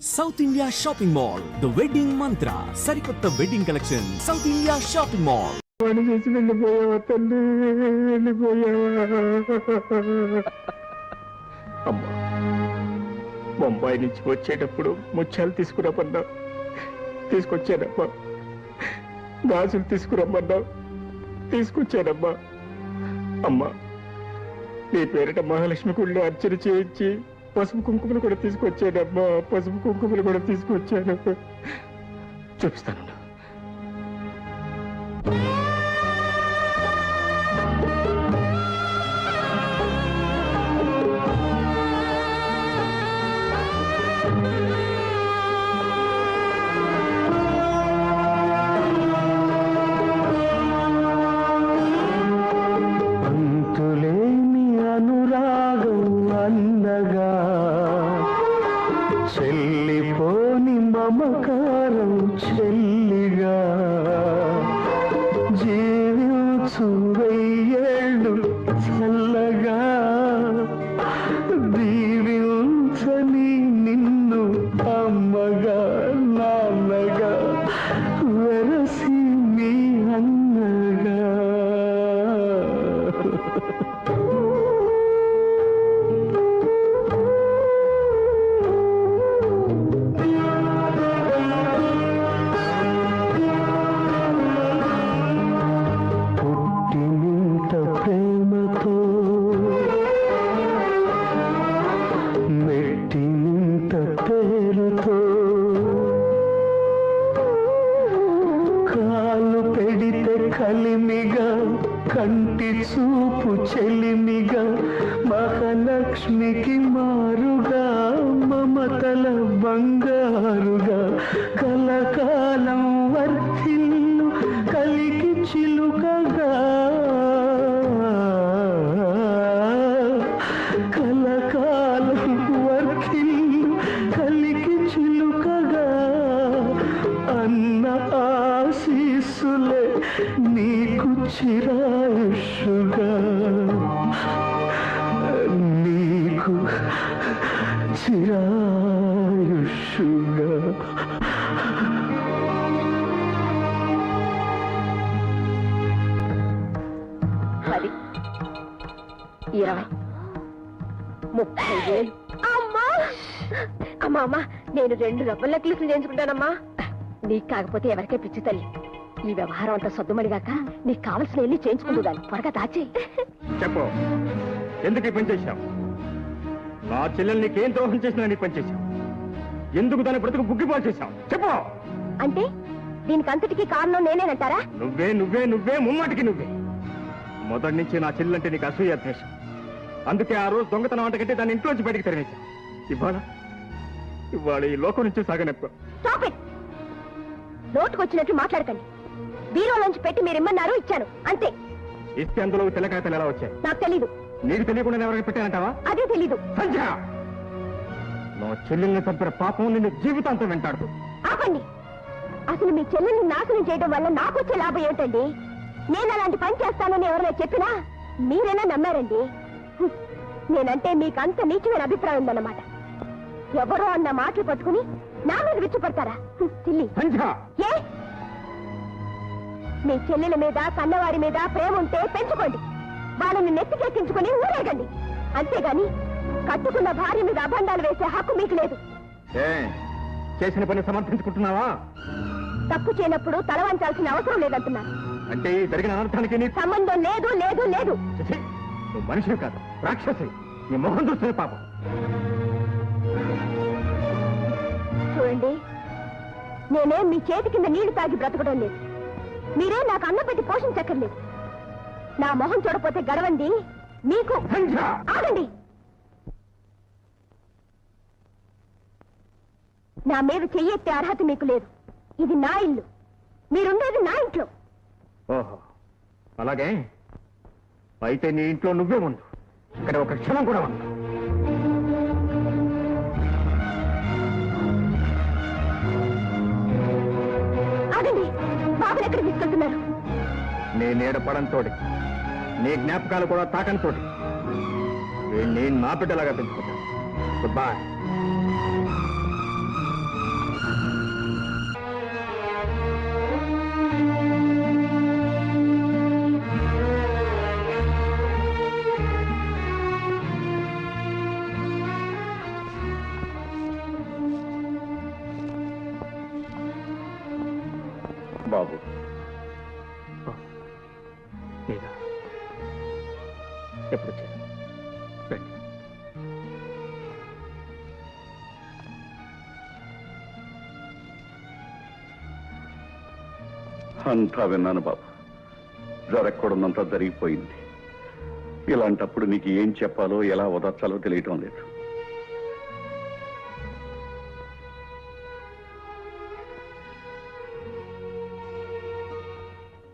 South India shopping mall the wedding Mantra సరికొత్త wedding collection South India shopping mall పని చేసి వెళ్ళిపోయావా తల్లి? వెళ్ళిపోయావా? అమ్మా బొంబాయి నుంచి వచ్చేటప్పుడు ముత్యాలు తీసుకురమ్మన్నా. తీసుకొచ్చానమ్మా. గాజులు తీసుకురమ్మన్నా. తీసుకొచ్చానమ్మా. అమ్మా నీ పేరిట మహాలక్ష్మి గుళ్ళు అర్చన చేయించి పసుపు కుంకుమలు కూడా తీసుకొచ్చానమ్మా. పసుపు కుంకుమలు కూడా తీసుకొచ్చాను. చూపిస్తాను. చూపు చెలిమిగా మహాలక్ష్మికి మా ఇరవై. ముప్పై వేలు. అమ్మా! అమ్మా అమ్మా నేను రెండు రబ్బర్ నెక్లెస్లు చేయించుకుంటానమ్మా. నీకు కాకపోతే ఎవరికే పిచ్చి తల్లి. ఈ వ్యవహారం అంతా సద్దుమడిగాక నీకు కావలసిన వెళ్ళి చేయించుకుంటూ దాన్ని. త్వరగా దాచే. చెప్పు. ఎందుకు ఈ పని చేశావు? నా చెల్లెలు నీకేం ద్రోహం చేసినా నీ పని చేశావు. ఎందుకు దాని బ్రతుకు బుగ్గిపాలు చేశావు? చెప్పు. అంటే దీనికి అంతటికీ కారణం నేనేనంటారా? నువ్వే నువ్వే నువ్వే ముమ్మాటికి నువ్వే. మొదటి నుంచి నా చెల్లెలంటే నీకు అసూయ ద్వేషం అందుకే ఆ రోజు దొంగతనం అంటకంటే దాన్ని ఇంట్లోంచి బయటికి తరిమేశా. ఇవాళ ఇవాళ ఈ లోకం నుంచి సాగనెప్ప. నోటుకొచ్చినట్టు మాట్లాడకండి. బీరోలోంచి పెట్టి మీరు ఇమ్మన్నారు ఇచ్చాను. అంతే. ఇస్తే అందులో తెల్లకాయతలు ఎలా వచ్చాయి? నాకు తెలీదు. నీకు తెలియకుండా ఎవరికి పెట్టానంటావా అదే తెలీదు. సంధ్య! నా చెల్లెల్ని చంపిన పాపం నిన్ను జీవితాంతం వెంటాడుతూ ఆపండి. అసలు మీ చెల్లెల్ని నాశనం చేయడం వల్ల నాకు వచ్చే లాభం ఏమిటండి? నేను అలాంటి పని చేస్తానని ఎవరైనా చెప్పినా మీరైనా నమ్మారండి. నేనంటే మీకు అంత నీచమైన అభిప్రాయం ఉందన్నమాట. ఎవరో అన్న మాటలు పట్టుకుని నా మీద విచ్చుపడతారా? సంధ్య! ఏ? మీ చెల్లెల మీద కన్నవారి మీద ప్రేమ ఉంటే పెంచుకోండి. వాళ్ళని నెత్తికెక్కించుకుని ఊరేగండి. అంతేగాని కట్టుకున్న భార్య మీద అభండాలు వేసే హక్కు మీకు లేదు. చేసిన పని సమర్థించుకుంటున్నావా? తప్పు చేయనప్పుడు తల వంచాల్సిన అవసరం లేదంటున్నారు అంటే జరిగిన అనర్థానికి సంబంధం లేదు లేదు లేదు. నువ్వు మనిషివి కాదు రాక్షసి నీ మొహం చూస్తున్న పాపం. చూడండి నేనేం మీ చేతి కింద నీళ్ళు తాగి బ్రతకడం లేదు. మీరే నాకు అన్నం పెట్టి పోషించక్కర్లేదు. నా మొహం చూడపోతే గడవండి మీకు ఆగండి. నా మీద చెయ్యెత్తే అర్హత మీకు లేదు. ఇది నా ఇల్లు. మీరుండేది నా ఇంట్లో. ఓహో. అలాగే. అయితే నీ ఇంట్లో నువ్వే ఉండు. ఇక్కడ ఒక క్షణం కూడా ఉండు. ఆగండి. బాబుని ఎక్కడ తీసుకెళ్తున్నారు? నీ నీ జ్ఞాపకాలు కూడా తాకంతో వీణ్ణి నా బిడ్డలాగా పెంచుకుంటాను. బాయ్ అంతా విన్నాను బాబు. జరగకూడదంతా జరిగిపోయింది. ఇలాంటప్పుడు నీకు ఏం చెప్పాలో ఎలా వదర్చాలో తెలియటం లేదు.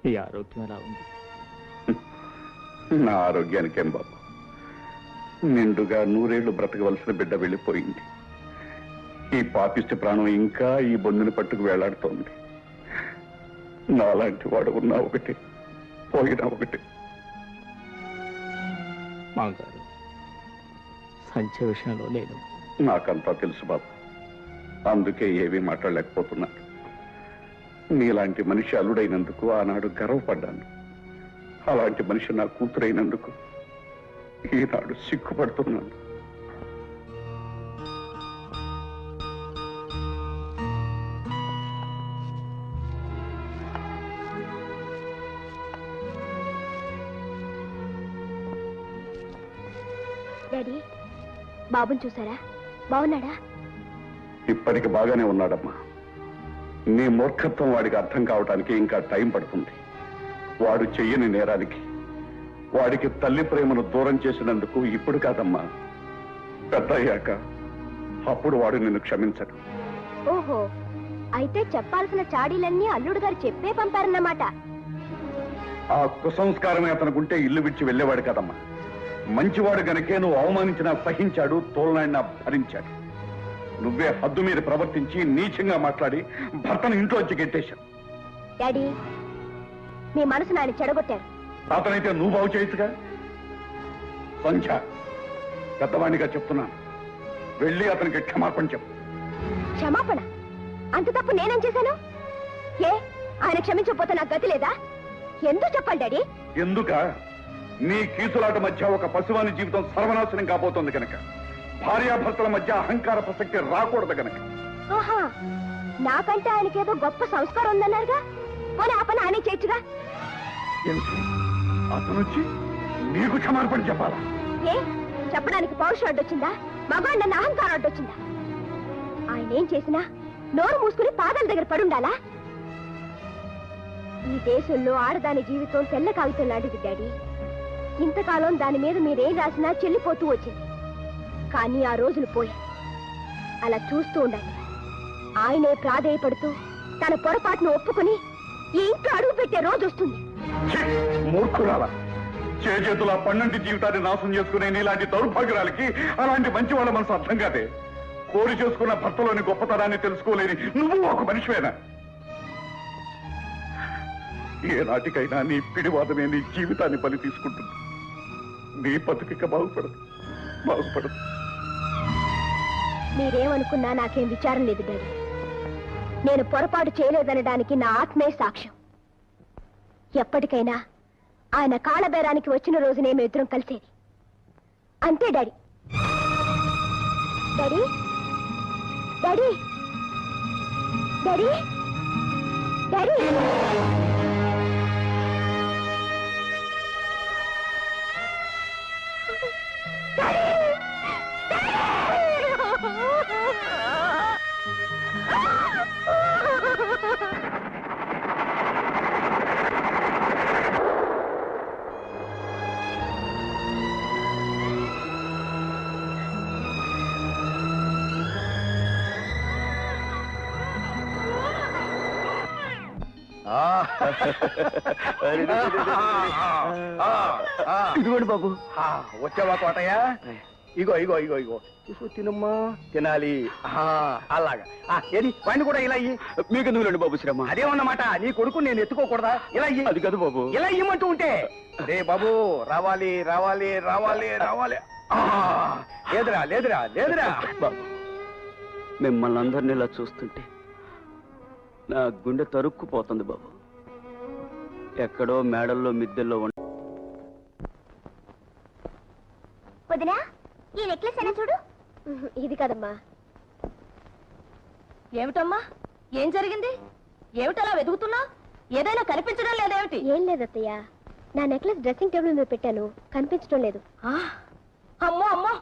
ఈ ఆరోగ్యం ఎలా ఉంది? నా ఆరోగ్యానికేం బాబు. నిండుగా నూరేళ్ళు బ్రతకవలసిన బిడ్డ వెళ్ళిపోయింది. ఈ పాపిష్టి ప్రాణం ఇంకా ఈ బొందుని పట్టుకు వేలాడుతోంది. నాలాంటి వాడు ఉన్నా ఒకటి పోయినా ఒకటి. మామగారు సంచ విషయంలో నేను నాకంతా తెలుసు బాబు. అందుకే ఏమీ మాట్లాడలేకపోతున్నాను నీలాంటి మనిషి అల్లుడైనందుకు ఆనాడు గర్వపడ్డాను. అలాంటి మనిషి నా కూతురైనందుకు ఈనాడు సిగ్గుపడుతున్నాను. బాబుని చూసారా బాగున్నాడా? ఇప్పటికి బాగానే ఉన్నాడమ్మా. నీ మూర్ఖత్వం వాడికి అర్థం కావటానికి ఇంకా టైం పడుతుంది. వాడు చెయ్యని నేరానికి వాడికి తల్లి ప్రేమను దూరం చేసినందుకు ఇప్పుడు కాదమ్మా. పెద్ద అయ్యాక అప్పుడు వాడు నిన్ను క్షమించడు. ఓహో అయితే చెప్పాల్సిన చాడీలన్నీ అల్లుడు గారు చెప్పే పంపారన్నమాట. ఆ కుసంస్కారమే అతనుకుంటే ఇల్లు విడిచి వెళ్ళేవాడు కదమ్మా. మంచివాడు గనకే నువ్వు అవమానించినా సహించాడు తోలనాడినా భరించాడు. నువ్వే హద్దు మీద ప్రవర్తించి నీచంగా మాట్లాడి భర్తను ఇంట్లోంచి గెట్టేశావు. డాడీ మీ మనసు నాని చెడగొట్టారు. అతనైతే నువ్వు బాగు చేయొచ్చుగా సంధ్య పెద్దవాణిగా చెప్తున్నాను. వెళ్ళి అతనికి క్షమాపణ చెప్పు. క్షమాపణ? అంత తప్పు నేనేం చేశాను? ఏ ఆయన క్షమించకపోతే నాకు గతి లేదా? ఎందుకు చెప్పాలి డాడీ? ఎందుక? నీ కీసులాట మధ్య ఒక పశువాని జీవితం సర్వనాశనం కాబోతోంది కనుక. భార్యాభర్తల మధ్య అహంకార ప్రసక్తి రాకూడదు కనుక. ఆహా నాకంటే ఆయనకేదో గొప్ప సంస్కారం ఉందన్నారుగా? పోనీ ఆ పని ఆయనే చేయొచ్చుగా? ఎందుకు? అతనొచ్చి నీకు క్షమాపణ చెప్పాలా? ఏ చెప్పడానికి పౌరుషం అడ్డొచ్చిందా? నన్ను అహంకారం అడ్డొచ్చిందా? ఆయన ఏం చేసినా నోరు మూసుకుని పాదాల దగ్గర పడుండాలా ఈ దేశంలో ఆడదాని జీవితం తెల్ల కాగితం లాంటిది డాడీ. ఇంతకాలం దాని మీద మీరేం రాసినా చెల్లిపోతూ వచ్చింది. కానీ ఆ రోజులు పోయి అలా చూస్తూ ఉండండి. ఆయనే ప్రాధేయపడుతూ తన పొరపాటును ఒప్పుకుని ఈ ఇంట్లో అడుగు పెట్టే రోజు వస్తుంది. మూర్ఖురాల! చేతుల పన్నెండు జీవితాన్ని నాశనం చేసుకునే నీలాంటి దౌర్భాగ్యురాలకి అలాంటి మంచి వాళ్ళ మనసు అర్థం కాదే. కోరి చేసుకున్న భర్తలోని గొప్పతనాన్ని తెలుసుకోలేని నువ్వు ఒక మనిషివేనా? ఏ నాటికైనా నీ పిడివాదమే నీ జీవితాన్ని బలి తీసుకుంటుంది. నీ బతుకిక బాగుపడదు. బాగుపడదు. మీరేమనుకున్నా నాకేం విచారం లేదు డాడీ. నేను పొరపాటు చేయలేదనడానికి నా ఆత్మే సాక్ష్యం. ఎప్పటికైనా ఆయన కాళబేరానికి వచ్చిన రోజునే మేమిద్దరం ఇద్దరం కలిసేది. అంతే daddy. Daddy? Daddy? Daddy? Daddy? ఇదిగోండి బాబు. వచ్చావా కోటయ్య? ఇగో ఇగో ఇగో ఇగో. చూసు తినమ్మా తినాలి. అలాగా. ఏది? వాడిని కూడా ఇలా మీకు ఎందుకులేండి బాబు శ్రమ? అదేమన్నమాట నీ కొడుకు నేను ఎత్తుకోకూడదా? ఇలా అది కాదు బాబు. ఇలా ఇమ్మంటూ ఉంటే. రే బాబు రావాలి రావాలి రావాలి రావాలి. లేదురా లేదురా లేదురా. బాబు మిమ్మల్ని అందరినీ ఇలా చూస్తుంటే నా గుండె తరుక్కుపోతుంది బాబు. ఎక్కడో మేడల్లో మిద్దెల్లో ఉండ వదినా ఈ నెక్లెస్ అయినా చూడు? ఇది కదమ్మా. ఏమిటమ్మా? ఏం జరిగింది? ఏమిటలా వెతుకుతున్నా ఏదైనా కనిపించడం లేదేమిటి ఏం లేదు అత్తయ్య. నా నెక్లెస్ డ్రెస్సింగ్ టేబుల్ మీద పెట్టాను. కనిపించడం లేదు. ఆ, అమ్మో అమ్మో!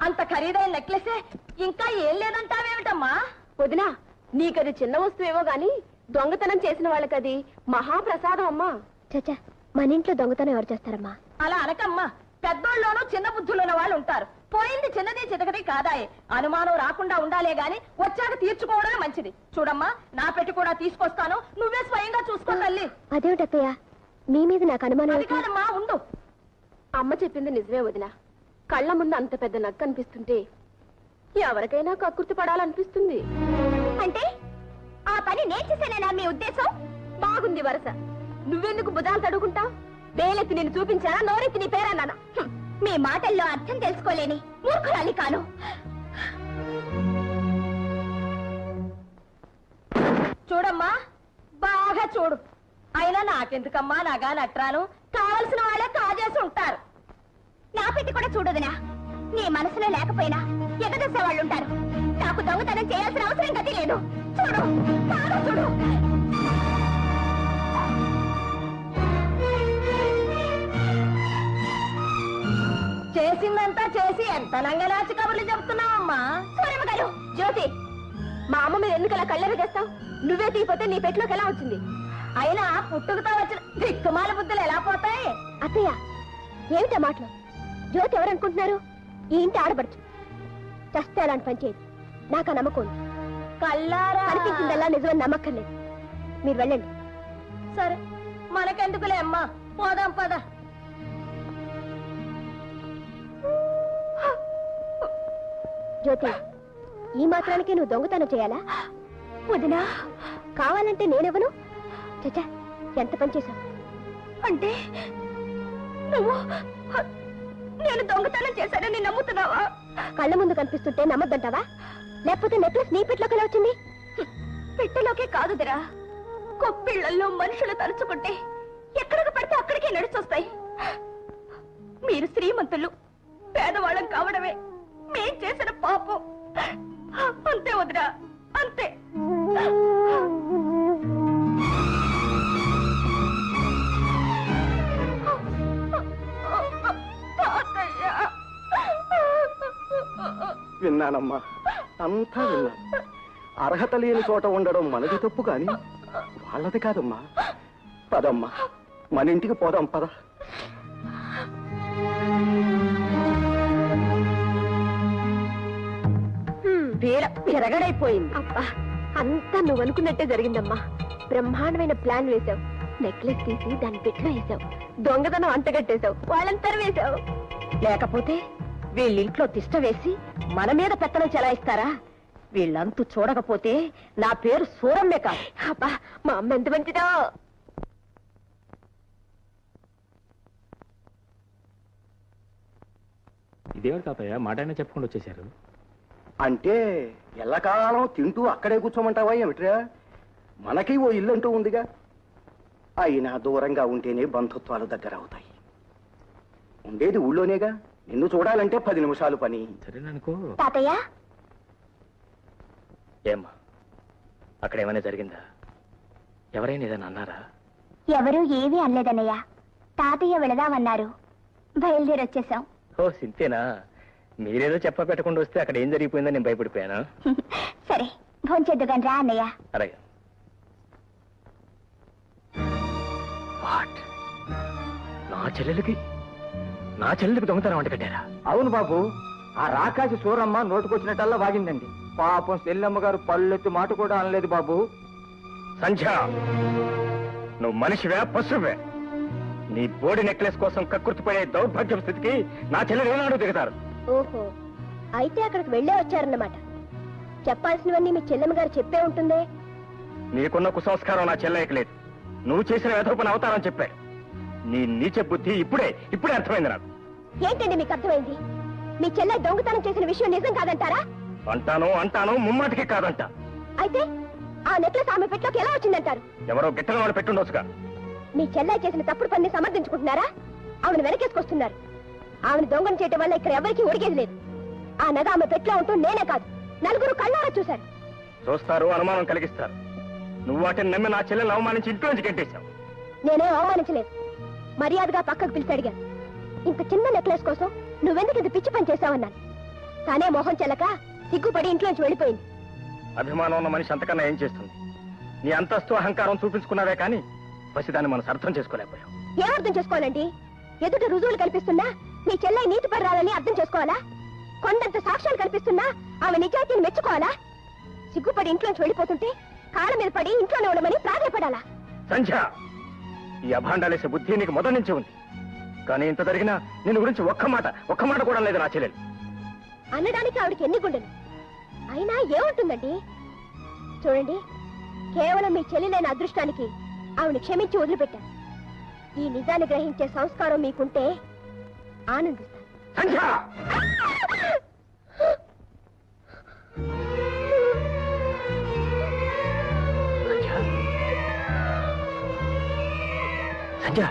అంత ఖరీదైన నెక్లెసే ఇంకా ఏం లేదంటావేమిటమ్మా? వదినా నీకది చిన్న వస్తువేమో గాని దొంగతనం చేసిన వాళ్ళకది మహాప్రసాదం అమ్మా. చచ్చా మన ఇంట్లో దొంగతనం ఎవరు చేస్తారమ్మా? అలా అనకమ్మా. పెద్దోళ్ళలోనూ చిన్న బుద్ధులున్న వాళ్ళు ఉంటారు. పోయింది చిన్నది చితకది కాదాయే. అనుమానం రాకుండా ఉండాలే గాని వచ్చాక తీర్చుకోవడమే మంచిది. చూడమ్మా నా పెట్టి కూడా తీసుకొస్తాను. నువ్వే స్వయంగా చూసుకో తల్లి. అదేమిటి అత్తయ్య మీ మీద నాకు అనుమానం అది? కాదమ్మా ఉండు. అమ్మ చెప్పింది నిజమే వదిన. కళ్ళ ముందు అంత పెద్ద నక్క అనిపిస్తుంటే ఎవరికైనా కక్కుర్తి పడాలనిపిస్తుంది. అంటే? పని నేర్చేసానేనా మీ ఉద్దేశం? బాగుంది వరస. నువ్వెందుకు బుధాలు తడుగుంటావు వేలెత్తి నేను చూపించానా? నోరెత్తి నీ పేరన్నానా మీ మాటల్లో అర్థం తెలుసుకోలేని మూర్ఖురాలి కాను. చూడమ్మా బాగా చూడు. అయినా నాకెందుకమ్మా నగా నట్రాను కావలసిన వాళ్ళే కాజేసి ఉంటారు. నా పెట్టి కూడా చూడదునా? నీ మనసులో లేకపోయినా ఎగదసే వాళ్ళు ఉంటారు నాకు దొంగతనం చేయాల్సిన అవసరం గతి లేదు. చూడు బాగా చూడు. చేసిందంతా చేసి ఎంత లంగలాచి కబుర్లు చెప్తున్నావమ్మా? సూరమ్మ గారు జ్యోతి మా అమ్మ మీద ఎందుకు అలా కళ్ళెర చేస్తావు? నువ్వే తీపోతే నీ పెట్లోకి ఎలా వచ్చింది? అయినా పుట్టుకతో వచ్చిన దిక్కుమాల బుద్ధులు ఎలా పోతాయి? అత్తయ్య ఏమిటా మాటలు? జ్యోతి ఎవరనుకుంటున్నారు? ఈ ఇంటి ఆడబడుచు చస్తే అలాంటి పని చేయదు. నాకు ఆ నమ్మకం ఉంది. కల్లారా నిజమని నమ్మక్కర్లేదు. మీరు వెళ్ళండి. సరే మనకెందుకులే అమ్మా? పోదాం పద. జ్యోతి ఈ మాత్రానికి నువ్వు దొంగతనం చేయాలా? వదినా. కావాలంటే నేనెవను? చచ్చా ఎంత పని చేశావు? అంటే నువ్వు నేను దొంగతనం చేశానని నమ్ముతున్నావా? కళ్ళ ముందు కనిపిస్తుంటే నమ్మద్దంటావా? లేకపోతే నెక్లెస్ నీ పెట్టలోకి ఎలా వచ్చింది? పెట్టెలోకే కాదుదిరా. కొప్పిళ్ళలో మనుషులు తలుచుకుంటే ఎక్కడికి పడితే అక్కడికే నడిచొస్తాయి. మీరు శ్రీమంతులు పేదవాళ్ళం కావడమే మేం చేసిన పాపం. అంతే వదిరా అంతే. విన్నానమ్మా. అంతా విన్నాను. అర్హత లేని చోట ఉండడం మనది తప్పు కాని వాళ్ళది కాదమ్మా. పదమ్మా. మన ఇంటికి పోదాం పద. వీర విరగడైపోయింది. అబ్బా అంతా నువ్వు అనుకున్నట్టే జరిగిందమ్మా. బ్రహ్మాండమైన ప్లాన్ వేశావు. నెక్లెస్ తీసి దాని పెట్లో వేశావు. దొంగతనం అంతగట్టేశావు వాళ్ళంతా వేశావు. లేకపోతే వీళ్ళింట్లో తిష్ట వేసి మన మీద పెత్తనం చెలాయిస్తారా? వీళ్ళంతు చూడకపోతే నా పేరు సూరమ్మే కాదు. అబ్బా మా అమ్మ ఎంత మంచిదో. ఇదేవారు తాతయ్య? మాట అయినా చెప్పకుండా వచ్చేసారు అంటే ఎల్లకాలం తింటూ అక్కడే కూర్చోమంటావా ఏమిట్రా? మనకి ఓ ఇల్లు అంటూ ఉందిగా. అయినా దూరంగా ఉంటేనే బంధుత్వాలు దగ్గర అవుతాయి ఉండేది ఊళ్ళోనేగా. నిన్ను చూడాలంటే పది నిమిషాలు పని. సరేననుకో. తాతయ్య? ఏమ్మా అక్కడ ఏమైనా జరిగిందా? ఎవరైనా ఏదైనా అన్నారా? ఎవరూ ఏమీ అనలేదన్నయ్య. తాతయ్య వెళదామన్నారు. బయలుదేరి వచ్చేసాం ఓ సింతేనా? మీరేదో చెప్ప పెట్టకుండా వస్తే అక్కడ ఏం జరిగిపోయిందో నేను భయపడిపోయాను? సరే భోంచేద్దుగాని రా అన్నయ్య. అలాగే. వాట్? నా చెల్లెలకి నా చెల్లెలకి దొంగతనం వంట కట్టారా అవును బాబు. ఆ రాకాసి సూరమ్మ నోటుకొచ్చినట్టల్లా వాగిందండి. పాపం సెల్లమ్మ గారు పళ్ళెత్తి మాట కూడా అనలేదు బాబు. సంధ్య నువ్వు మనిషివే పశువే. నీ బోడి నెక్లెస్ కోసం కక్కుర్తిపడే దౌర్భాగ్యం స్థితికి నా చెల్లెలు ఏనాడు దిగుతారు? ఓహో అయితే అక్కడికి వెళ్ళే వచ్చారన్నమాట. చెప్పాల్సినవన్నీ మీ చెల్లెమ్మ గారు చెప్పే ఉంటుందే? నీకున్న కుసంస్కారం నా చెల్లెకి లేదు. నువ్వు చేసిన వెధోపన అవతారం చెప్పాడు నీ నీచ బుద్ధి ఇప్పుడే ఇప్పుడే అర్థమైంది నాకు. ఏంటండి మీకు అర్థమైంది? మీ చెల్లె దొంగతనం చేసిన విషయం నిజం కాదంటారా? అంటాను అంటాను ముమ్మాటికి కాదంట. అయితే ఆ నెక్లెస్ ఆమె పెట్లోకి ఎలా వచ్చిందంటారు? ఎవరో గిట్టన వాళ్ళు పెట్టుండొచ్చుగా. మీ చెల్లె చేసిన తప్పుడు పని సమర్థించుకుంటున్నారా? ఆమెను వెనకేసుకొస్తున్నారు. ఆమెను దొంగను చేయటం వల్ల ఇక్కడ ఎవరికీ ఒరిగేది లేదు. ఆ నగ ఆమె పెట్లో ఉంటూ నేనే కాదు. నలుగురు కళ్ళారా చూశారు. చూస్తారు అనుమానం కలిగిస్తారు. నువ్వు వాటిని నమ్మి నా చెల్లెలు అవమానించి ఇంట్లోంచి గెంటేశావు. నేనేం అవమానించలేదు. మర్యాదగా పక్కకు పిలిచి అడిగాను ఇంత చిన్న నెక్లెస్ కోసం నువ్వెందుకు ఇంత పిచ్చి పని చేశావన్నాను? తానే మొహం చెల్లక సిగ్గుపడి ఇంట్లోంచి వెళ్ళిపోయింది. అభిమానం ఉన్న మనిషి అంతకన్నా ఏం చేస్తుంది? నీ అంతస్తు అహంకారం చూపించుకున్నావే కానీ పసిదాన్ని మనసు అర్థం చేసుకోలేకపోయావు ఏం అర్థం చేసుకోవాలండి? ఎదుట రుజువులు కల్పిస్తున్నా మీ చెల్లె నీతి పర్రాలని అర్థం చేసుకోవాలా? కొండంత సాక్ష్యాలు కల్పిస్తున్నా ఆమె నిజాయితీని మెచ్చుకోవాలా? సిగ్గుపడి ఇంట్లోంచి వెళ్ళిపోతుంటే కాళ్ళ మీద పడి ఇంట్లోనే ఉండమని ప్రాధాయపడాలా? సంధ్య! ఈ అభాండాలేసే బుద్ధి నీకు మొదటి నుంచి ఉంది. కానీ ఇంత జరిగినా నిన్ను గురించి ఒక్క మాట ఒక్క మాట కూడా లేదు నా చెల్లెలు అనడానికి ఆవిడకి ఎన్ని గుండెలు? అయినా ఏముంటుందండి? చూడండి కేవలం మీ చెల్లిలేని అదృష్టానికి ఆవిడ క్షమించి వదిలిపెట్టాను. ఈ నిజాన్ని గ్రహించే సంస్కారం మీకుంటే ఆనందిస్తాను. సంధ్య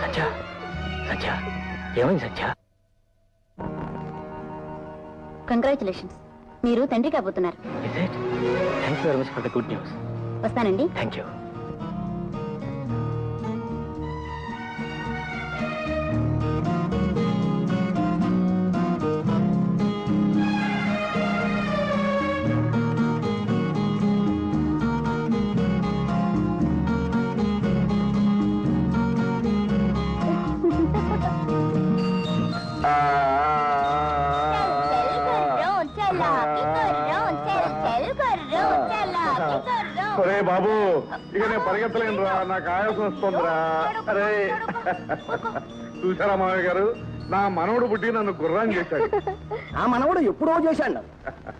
సంధ్య సంధ్య ఏమైంది సంధ్య కంగ్రాచులేషన్స్ మీరు తండ్రి కాబోతున్నారు. Thanks very much for the good news వస్తానండి. థ్యాంక్ యూ బాబు ఇక నేను పరిగెత్తలేను రా నాకు ఆయాసం వస్తుందిరా. అరే. చూసారా మామయ్య గారు? నా మనవడు పుట్టి నన్ను గుర్రం చేశాడు. ఆ మనవడు ఎప్పుడో చేశాడు.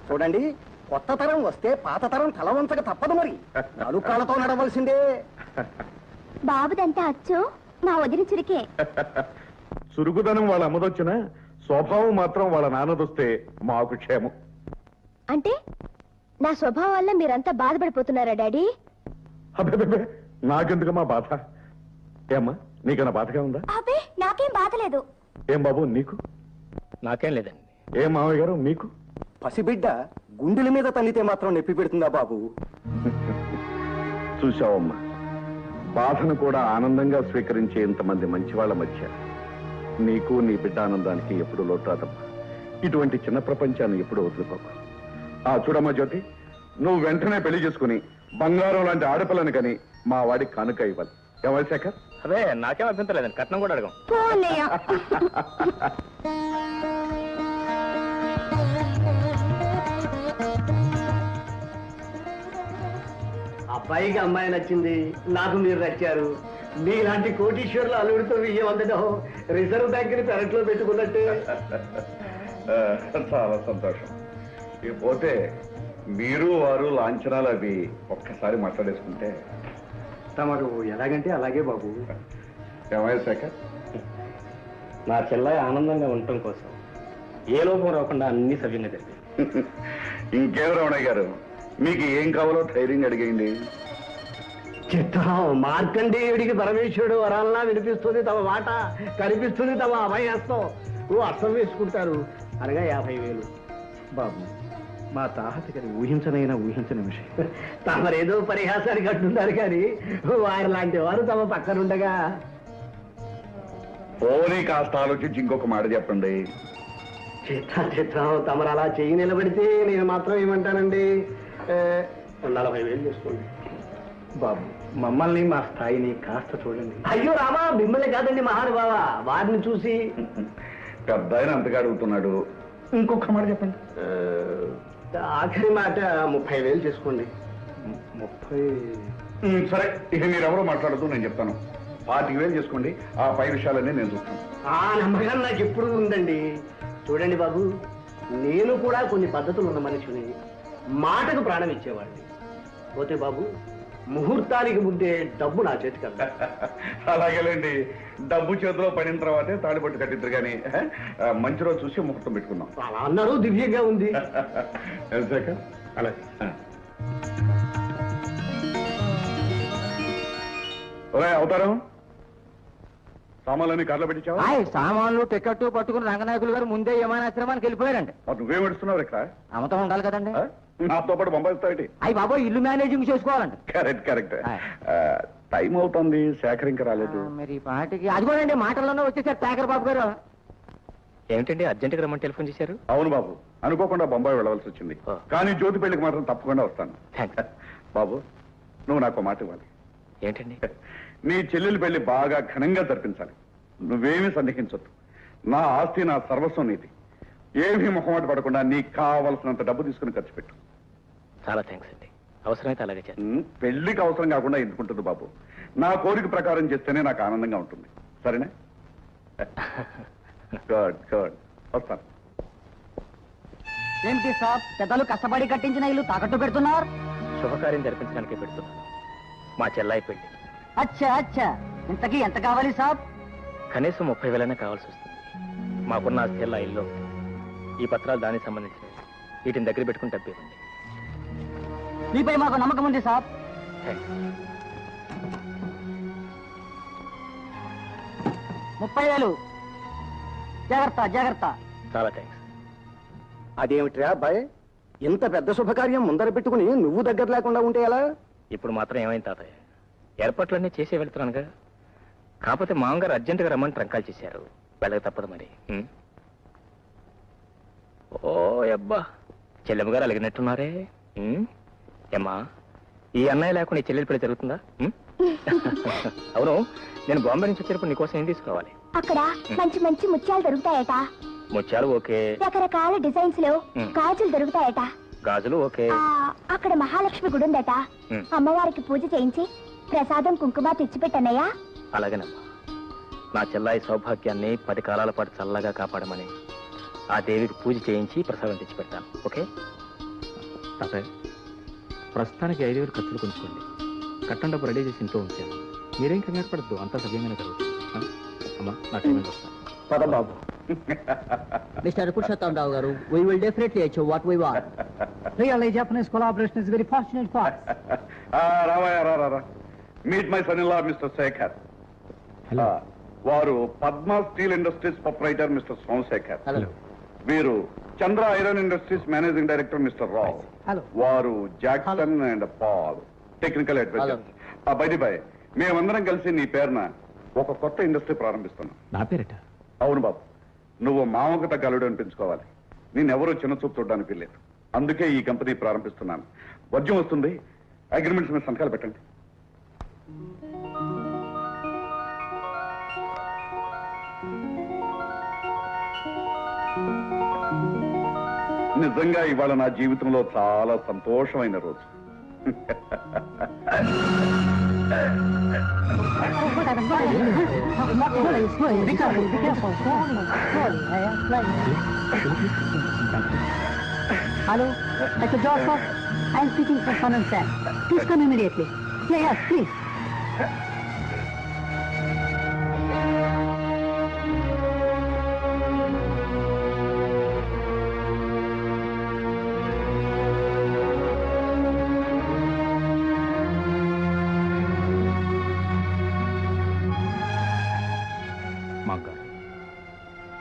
చూడండి కొత్త తరం వస్తే పాత తరం తల వంచక తప్పదు మరి. నలుకాలతో నడవలసిందే. బాబుదంతా అచ్చు మా వదిన చిరికే. చురుకుదనం వాళ్ళ అమ్మదొచ్చిన స్వభావం మాత్రం వాళ్ళ నాన్నదొస్తే మాకు క్షేమం. అంటే నా స్వభావం వల్ల మీరంతా బాధపడిపోతున్నారా డాడీ? అబ్బే నాకెందుకమ్మా బాధ? ఏమ్మా నీకన్నా బాధగా ఉందా? అబే నాకేం బాధలేదు ఏం బాబు నీకు? నాకేం లేదండి. ఏం మామయ్య గారు మీకు? పసిబిడ్డ గుండెల మీద తల్లితే మాత్రం నొప్పి పెడుతుందా బాబు? చూశావమ్మా బాధను కూడా ఆనందంగా స్వీకరించే ఇంతమంది మంచి వాళ్ళ మధ్య నీకు నీ బిడ్డ ఆనందానికి ఎప్పుడు లోటాదమ్మా ఇటువంటి చిన్న ప్రపంచాన్ని ఎప్పుడు వదులుకోకు. ఆ చూడమ్మా జ్యోతి నువ్వు వెంటనే పెళ్ళి చేసుకుని బంగారం లాంటి ఆడపిల్లని కని మా వాడికి కానుక ఇవ్వాలి. ఏమై శేఖర్? అదే నాకేం అభ్యంతరం లేదండి కట్నం కూడా అడగం. అబ్బాయికి అమ్మాయి నచ్చింది నాకు మీరు నచ్చారు. మీలాంటి కోటీశ్వర్లు అల్లుడితో విజయం అందడం రిజర్వ్ బ్యాంక్ని పెరట్లో పెట్టుకున్నట్టే. చాలా సంతోషం. ఇకపోతే మీరు వారు లాంఛనాలు అవి ఒక్కసారి మాట్లాడేసుకుంటే. తమరు ఎలాగంటే అలాగే బాబు. ఏమై శేఖర్? నా చెల్లె ఆనందంగా ఉండటం కోసం ఏ లోపం రాకుండా అన్ని సవ్యంగా జరిగింది. ఇంకేం రమణయ్య గారు? మీకు ఏం కావాలో ధైర్యంగా అడిగేయండి. చిత్తం మార్కండేయుడికి పరమేశ్వరుడు వరాలనా వినిపిస్తుంది తమ మాట కనిపిస్తుంది తమ అభయస్తం ఓ అర్థం వేసుకుంటారు. అనగా యాభై వేలు. బాబు మా తాహత గారి ఊహించనైనా ఊహించని విషయం తమరేదో పరిహాసానికి అంటున్నారు కానీ వారి లాంటి వారు తమ పక్కనుండగా పోనీ కాస్త ఆలోచించి ఇంకొక మాట చెప్పండి. చిత్తం చిత్తం తమరు అలా చెయ్యి నిలబడితే నేను మాత్రం ఏమంటానండి? నలభై వేలు చేసుకోండి బాబు మమ్మల్ని మా స్థాయిని కాస్త చూడండి. అయ్యో రామా మిమ్మల్ని కాదండి మహానుభావ. వారిని చూసి. పెద్ద ఆయన అంతగా అడుగుతున్నాడు. ఇంకొక మాట చెప్పండి. ఆఖరి మాట ముప్పై వేలు చేసుకోండి. ముప్పై సరే ఇక మీరెవరో మాట్లాడుతూ నేను చెప్తాను. పాతిక వేలు చేసుకోండి ఆ పై విషయాలన్నీ నేను చూస్తాను. ఆ నమ్మకం నాకు ఎప్పుడు ఉందండి. చూడండి బాబు నేను కూడా కొన్ని పద్ధతులు ఉన్న మనిషిని మాటకు ప్రాణం ఇచ్చేవాడిని. పోతే బాబు ముహూర్తానికి ముందే డబ్బు నా చేతికి అలాగేలేండి. డబ్బు చేతిలో పడిన తర్వాతే తాడిపట్టు కట్టిద్దరు కానీ మంచి రోజు చూసి ముహూర్తం పెట్టుకుందాం. అలా అన్నారు దివ్యంగా ఉంది. అలాగే. అవతారం? సామాన్లన్నీ కార్లో పెట్టించావా? ఆయ్ సామాన్లు టికెట్ పట్టుకుని రంగనాయకులు గారు ముందే విమానాశ్రమానికి వెళ్ళిపోయారండి. మరి నువ్వేం ఎడుస్తున్నావు ఇక్కడ? అమతం ఉండాలి కదండి. ఆ? నాతో పాటు పంపిస్తావేటి అయ్యి బాబో ఇల్లు మేనేజింగ్ చేసుకోవాలండి. Correct correct. ఆయ్. టైం అవుతుంది శేఖర్ ఇంకా రాలేదు. ఆ, మరి ఈ పాటికి అదిగోనండి మాటల్లోనే వచ్చేసారు శేఖర్ బాబు గారు. ఏమిటండి అర్జెంటుగా రమ్మని టెలిఫోన్ చేశారు? అవును బాబు అనుకోకుండా బొంబాయి వెళ్ళవలసి వచ్చింది. ఆ. కానీ జ్యోతి పెళ్ళికి మాత్రం తప్పకుండా వస్తాను. థ్యాంక్స్ బాబు నువ్వు నాకు మాట ఇవ్వాలి. ఏంటండి? నీ చెల్లెలి పెళ్ళి బాగా ఘనంగా జరిపించాలి. నువ్వేమీ సందేహించొద్దు. నా ఆస్తి నా సర్వస్వం నీది. ఏమీ మొహమాట పడకుండా నీకు కావలసినంత డబ్బు తీసుకుని ఖర్చు పెట్టు. చాలా థ్యాంక్స్ అండి. అవసరమైతే అలాగే చేస్తాను ఉమ్, పెళ్ళికి అవసరం కాకుండా ఎందుకుంటుంది బాబు? నా కోరిక ప్రకారం చేస్తేనే నాకు ఆనందంగా ఉంటుంది. సరేనా? గుడ్ గుడ్ వస్తాను. ఏంటి సాబ్ పెద్దలు కష్టపడి కట్టించిన ఇల్లు తాకట్టు పెడుతున్నారు? శుభకార్యం జరిపించడానికే పెడుతున్నాను. మా చెల్లాయి పెళ్ళి. అచ్చా అచ్చా. ఇంతకీ ఎంత కావాలి సాబ్? కనీసం ముప్పై వేలైనా కావాల్సి వస్తుంది. మాకున్న ఆస్తి ఎల్లా ఇల్లు. ఈ పత్రాలు దానికి సంబంధించినవి. వీటిని దగ్గర పెట్టుకుని డబ్బు ఇవ్వండి మీపై మాకు నమ్మకం ఉంది సాబ్. ముప్పై వేలు. జాగ్రత్త జాగ్రత్త. చాలా థ్యాంక్స్ అదేమిట్రా అబ్బాయి? ఇంత పెద్ద శుభకార్యం ముందర పెట్టుకుని నువ్వు దగ్గర లేకుండా ఉంటే ఎలా? ఇప్పుడు మాత్రం ఏమైంది తాతయ్య? ఏర్పాట్లన్నీ చేసే వెళ్తున్నానుగా. కాకపోతే మామగారు అర్జెంటుగా రమ్మని ట్రంకాలు చేశారు. వెళ్ళక తప్పదు మరి? ఓ అబ్బా చెల్లెమ్మ గారు అలిగినట్టున్నారే? ఏమ్మా ఈ అన్నయ్య లేకుండా ఈ చెల్లెలు పెళ్ళి జరుగుతుందా? అవును నేను బాంబే నుంచి వచ్చేటప్పుడు నీకోసం ఏం తీసుకోవాలి? అక్కడ మంచి మంచి ముత్యాలు దొరుకుతాయట. ముత్యాలు ఓకే. రకరకాల డిజైన్స్లో. గాజులు దొరుకుతాయట. గాజులు ఓకే. అక్కడ మహాలక్ష్మి గుడి ఉందట. అమ్మవారికి పూజ చేయించి ప్రసాదం కుంకుమ తెచ్చిపెట్టన్నయ్యా అలాగేనమ్మా. నా చెల్లాయి సౌభాగ్యాన్ని పది కాలాల పాటు చల్లగా కాపాడమని ఆ దేవికి పూజ చేయించి ప్రసాదం తెచ్చి పెడతాను ఓకే? తాతయ్య ప్రస్తుతానికి ఐదు వేలు ఖర్చులు కొంచుకోండి కట్టం డబ్బు రెడీ చేసి ఇంట్లో ఉంచాను. మీరేం కంగారు పడద్దు అంతా సవ్యంగానే జరుగుతుంది. ఆ? అమ్మా నా టైం వస్తాను పద బాబు. మిస్టర్ పురుషోత్తం రావు గారు we will definitely achieve what we want really Japanese collaboration is very fortunate for రావయ్య రా రా, రా. Meet my son in mister Shekhar వారు Padma steel industries proprietor mister Somashekhar. Hello వీరు Chandra iron industries managing director mister Rao. Hello వారు Jackson and Paul technical adviser. బయటి boy మేమందరం కలిసి నీ పేరున ఒక కొత్త ఇండస్ట్రీ ప్రారంభిస్తున్నాం. నా పేరట? అవును బాబు నువ్వు మామకు తగ్గ అల్లుడు అనిపించుకోవాలి. నేనెవరూ చిన్న చూపు చూడడానికి లేదు అందుకే ఈ కంపెనీ ప్రారంభిస్తున్నాను. వద్యం వస్తుంది. అగ్రిమెంట్స్ మీద సంతకాలు పెట్టండి. నిజంగా ఇవాళ నా జీవితంలో చాలా సంతోషమైన రోజు Hello, Dr. Joseph. I am speaking for Fun and Sam. Please come immediately. Yeah, yes, please. మామగారు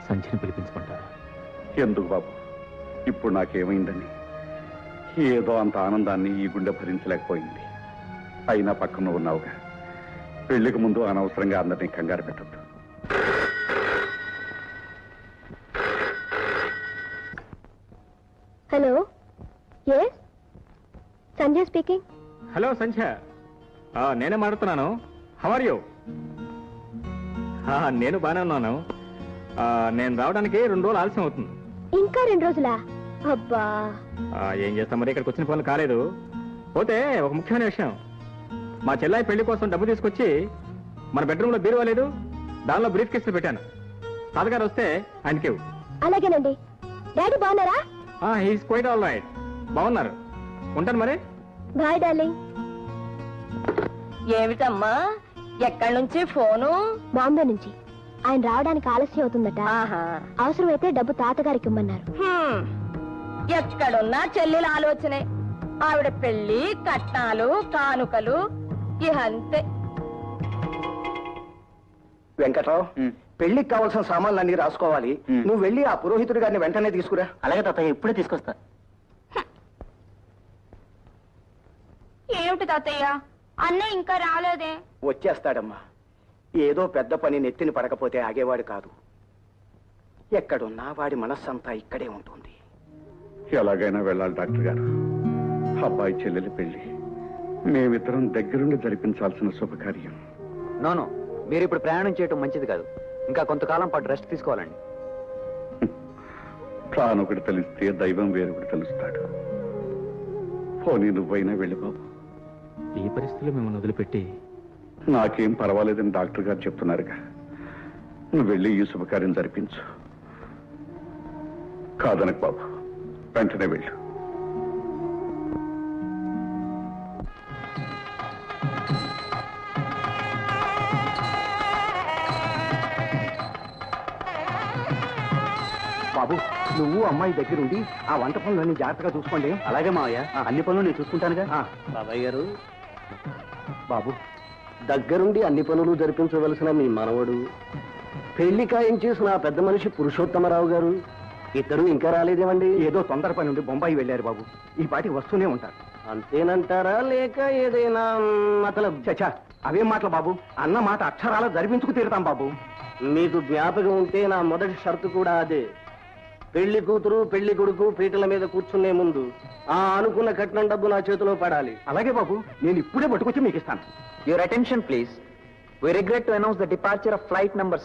సంధ్యని ఎందుకు బాబు? ఇప్పుడు నాకేమైందని? ఏదో అంత ఆనందాన్ని ఈ గుండె భరించలేకపోయింది. అయినా పక్కన ఉన్నావుగా. పెళ్ళికి ముందు అనవసరంగా అందరినీ కంగారు పెట్టద్దు. Hello? Yes Sanjay speaking. Hello Sandhya. ఆ, నేనే మాడుతున్నాను హవర్ యూ నేను బాగానే ఉన్నాను. ఆ, నేను రావడానికి రెండు రోజులు ఆలస్యం అవుతుంది. ఇంకా రెండు రోజులా? అబ్బా. ఆ, ఏం చేస్తాం మరి? ఇక్కడికి వచ్చిన పనులు కాలేదు. పోతే ఒక ముఖ్యమైన విషయం. మా చెల్లాయి పెళ్ళి కోసం డబ్బు తీసుకొచ్చి మన బెడ్రూమ్లో బీరువా లేదు దానిలో బ్రీఫ్ కేసులు పెట్టాను. తాతగారు వస్తే ఆయనకి. అలాగేనండి. డాడీ బాగున్నారా? ఆ హీస్ క్వైట్ ఆల్ రైట్ బాగున్నారు. ఉంటాను మరి. Bye darling. ఏమిటమ్మా? ఎక్కడి నుంచి ఫోను? బాంబే నుంచి. ఆయన రావడానికి ఆలస్యం అవుతుందట. ఆహా. అవసరమైతే డబ్బు తాతగారికి ఇమ్మన్నారు. ఎక్కడున్నా చెల్లెల ఆలోచనే. ఆవిడ పెళ్ళి కట్నాలు కానుకలు ఇహ అంతే. వెంకట్రావు పెళ్ళికి కావాల్సిన సామాన్లు అన్ని రాసుకోవాలి నువ్వు వెళ్ళి ఆ పురోహితుడి గారిని వెంటనే తీసుకురా. అలాగే తాతయ్య ఇప్పుడే తీసుకొస్తా. ఏమిటి తాతయ్య? అన్న ఇంకా రాలేదే. వచ్చేస్తాడమ్మా. ఏదో పెద్ద పని నెత్తిని పడకపోతే ఆగేవాడు కాదు. ఎక్కడున్నా వాడి మనస్సంతా ఇక్కడే ఉంటుంది. ఎలాగైనా వెళ్ళాలి డాక్టర్ గారు. అబ్బాయి చెల్లెలి పెళ్ళి మేమిద్దరం దగ్గరుండి జరిపించాల్సిన శుభకార్యం. నోను మీరు ఇప్పుడు ప్రయాణం చేయటం మంచిది కాదు. ఇంకా కొంతకాలం పాటు రెస్ట్ తీసుకోవాలండి. ప్రాణొకటి తెలిస్తే దైవం వేరొకటి తెలుస్తాడు. పోనీ నువ్వైనా వెళ్ళి బాబు. ఈ పరిస్థితిలో మిమ్మల్ని వదిలిపెట్టి నాకేం పర్వాలేదని డాక్టర్ గారు చెప్తున్నారుగా. నువ్వు వెళ్ళి ఈ శుభకార్యం జరిపించు. కాదనకు బాబు. వెంటనే వెళ్ళు. బాబు నువ్వు అమ్మాయి దగ్గరుండి ఆ వంట పనులన్నీ జాగ్రత్తగా చూసుకోండి. అలాగే మావయ్య అన్ని పనులు నేను చూసుకుంటానుగా. బాబాయ్ గారు. బాబు. దగ్గరుండి అన్ని పనులు జరిపించవలసిన మీ మనవడు. పెళ్ళి ఖాయం చేసిన ఆ పెద్ద మనిషి పురుషోత్తమరావు గారు. ఇద్దరు ఇంకా రాలేదేమండి? ఏదో తొందర పని ఉండి బొంబాయి వెళ్ళారు బాబు. ఈ పాటికి వస్తూనే ఉంటారు. అంతేనంటారా లేక ఏదైనా మతలబ్ చచా అవేం మాటలు బాబు? అన్న మాట అక్షరాల జరిపించుకు తీరుతాం బాబు. మీకు జ్ఞాపకం ఉంటే నా మొదటి షరతు కూడా అదే. పెళ్ళి కూతురు పెళ్ళి కొడుకు పీటల మీద కూర్చునే ముందు ఆ అనుకున్న కట్నం డబ్బు నా చేతిలో పడాలి. అలాగే బాబు నేను ఇప్పుడే పట్టుకొచ్చి మీకు ఇస్తాను your attention please we regret to announce the departure of flight number